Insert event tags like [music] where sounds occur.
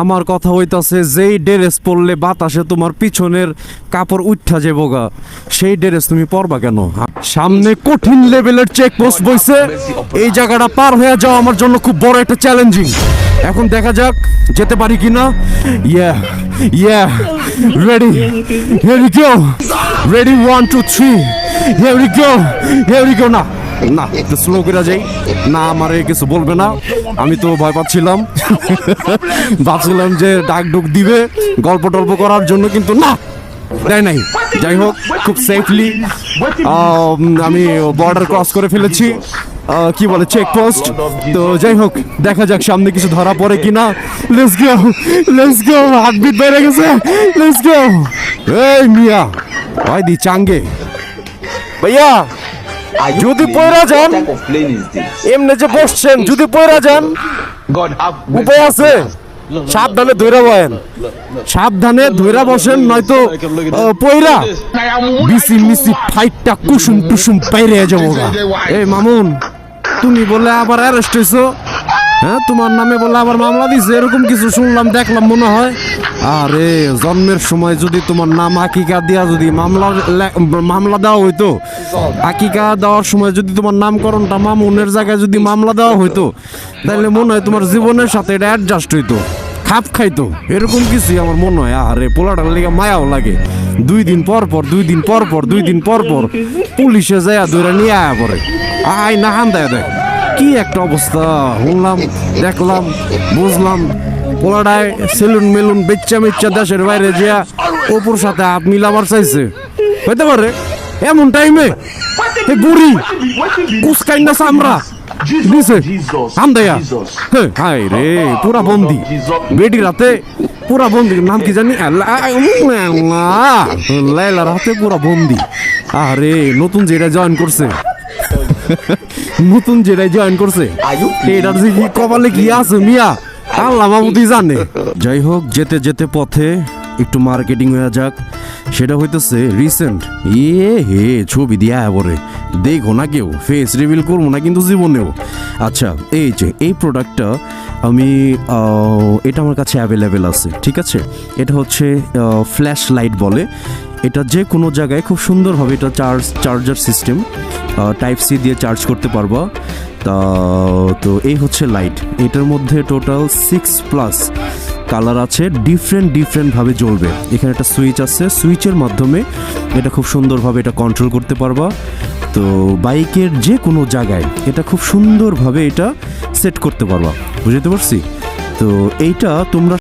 আমার কথা হইতাছে, যেই ড্রেস পরলে বাতাসে তোমার পিছনের কাপড় উঠা যে বোগা সেই ড্রেস তুমি পরবা কেন? সামনে কঠিন লেভেলের চেক পোস্ট বইছে, এই জায়গাটা পার হয়ে যাওয়া আমার জন্য খুব বড় একটা চ্যালেঞ্জিং এখন দেখা যাক, যেতে পারি কিনা yeah yeah ready we go ready 1 2 3 here we go we go না। না, একটু স্লো করে যাই। না, আমারে কিছু বলবে না। আমি তো ভয় পাচ্ছিলাম। [laughs] ভাবছিলাম যে ডাক ডুক দিবে গল্প টল্প করার জন্য, কিন্তু না, দেয় নাই। যাই হোক, খুব সেফলি আমি বর্ডার ক্রস করে ফেলেছি। কি বলে চেক পোস্ট তো যাই হোক, দেখা যাক সামনে কিছু ধরা পড়ে কিনা। Let's go let's go heartbeat বেড়ে গেছে। লেটস গো এই মিয়া ভাই দি, চাঙ্গে। ভাইয়া যদি? পয়রা যান? এমনি যে বসছেন যদি পয়রা যান উপায় আছে সাবধানে ধৈরা বয়েন সাবধানে ধৈরা বসেন নয়তো পয়রা বিসি মিসি ফাইটটা কুসুম টুসুম পাইরে যাব। এই মামুন তুমি বলে আবার অ্যারেস্ট হয়েছো হ্যাঁ তোমার নামে বলে আবার মামলা দিছে, এরকম কিছু শুনলাম, দেখলাম মনে হয়। আরে, জন্মের সময় যদি তোমার নাম আকিকা দিয়া যদি মামলা মামলা দেওয়া হইতো, আকিকা দেওয়ার সময় যদি তোমার নামকরণটা মামুনের জায়গায় যদি মামলা দেওয়া হইতো তাহলে মনে হয় তোমার জীবনের সাথে এটা অ্যাডজাস্ট হইতো, খাপ খাইতো, এরকম কিছুই আমার মনে হয়। আরে, পোলাটার লেগে মায়াও লাগে। দুই দিন পর পর, দুই দিন পর পর, দুই দিন পর পর পুলিশে যায় ধরে নিয়ে আয়া পরে আয় না হান দেয় দেয়। কি একটা অবস্থা? শুনলাম দেখলাম বুঝলাম পোলাটায় সেলুন মেলুন বেচ্চা মেচ্চা দেশের বাইরে যেয়া অপুর সাথে হাত মিলাবার চাইছে। হইতে পারে এমন টাইমে এ বুড়ি কুসকাই না হে, রে রাতে নাম কি জানি? আরে নতুন যেটা জয়েন করছে। নতুন যেটা জয়েন করছে। এটার যে কি কপালে কি আছে মিয়া? আল্লাহ মামুদি জানে। যাই হোক যেতে যেতে পথে একটু মার্কেটিং হয়ে যাক। সেটা হইতেছে রিসেন্ট ইয়ে হে ছবি দিয়া পরে দেখো না কেউ ফেস রিভিল করব না কিন্তু জীবনেও। আচ্ছা এই যে এই প্রোডাক্টটা আমি এটা আমার কাছে অ্যাভেলেবেল আছে ঠিক আছে? এটা হচ্ছে ফ্ল্যাশ লাইট বলে। এটা যে কোনো জায়গায় খুব সুন্দরভাবে এটা charge, charger system type C দিয়ে চার্জ করতে পারবা। তা, তো এই হচ্ছে লাইট এটার মধ্যে টোটাল সিক্স প্লাস কালার আছে ডিফারেন্ট ডিফারেন্টভাবে জ্বলবে। এখানে একটা সুইচ আছে সুইচের মাধ্যমে এটা খুব সুন্দরভাবে এটা কন্ট্রোল করতে পারবা। তো বাইকের যে কোনো জায়গায় এটা খুব সুন্দরভাবে এটা সেট করতে পারবা। বুঝতে পারছি? তো এইটা তোমরা